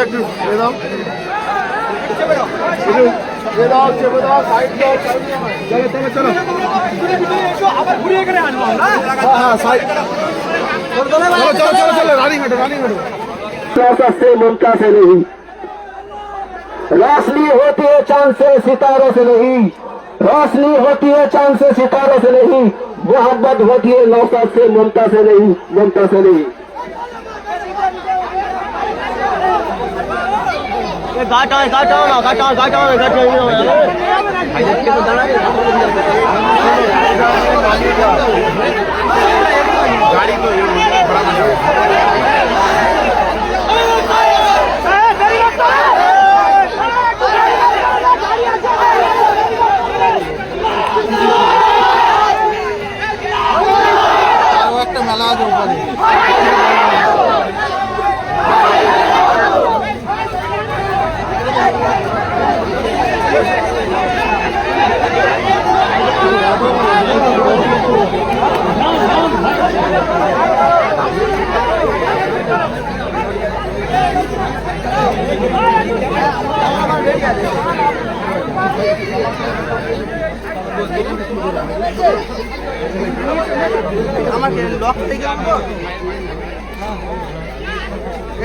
গাড়িটা একটু এ দাও একটু এ দাও চেপে দাও সাইড দাও সাইড দাও। চলো চলো চলো আবার ঘুরে এখানে আনবো আমরা হ্যাঁ হ্যাঁ সাইড চলো চলো চলো চলো রানিং হাঁটো রানিং হাঁটো प्यासा से मुमता से नहीं रोशनी होती है चांद से सितारों से नहीं रोशनी होती है चांद से सितारों से नहीं मोहब्बत होती है नौसत से ममता से नहीं ममता से नहीं গাটাও গাটাও না তো একটা মেলা আছে ওখানে। আমাকে লক থেকে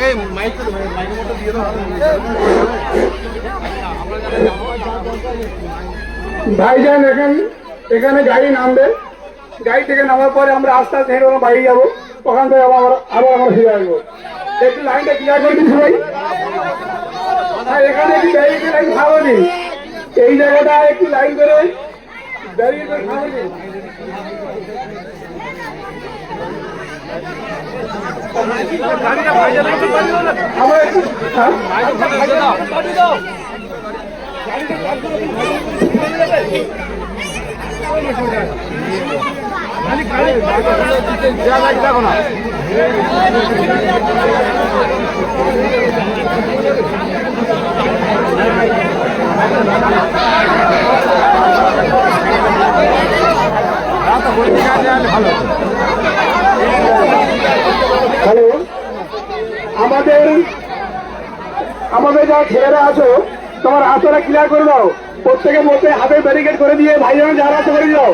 এই মাইক মতো দিয়ে ভাইজান এখন এখানে গাড়ি নামবে। গাড়ি থেকে নামার পরে আমরা আস্তে আস্তে হেঁটে ওরা বাইরে যাব। ওখান থেকে আবার আবার আমরা ফিরে আসব। একটু লাইনটা ক্লিয়ার করে দিন সবাই আর এখানে একটু ব্যারিকেড লাইন খাওয়ানি এই জায়গাটা একটু লাইন করে ব্যারিকেড করে খাওয়ানি আমরা একটু হ্যাঁ? দেখো না হ্যালো আমাদের আমাদের যারা ছেলেরা আছো, তোমার হাতটা ক্লিয়ার করে দাও। প্রত্যেকের মধ্যে হাতে ব্যারিকেড করে দিয়ে ভাইজান যারা আছে, করে দাও।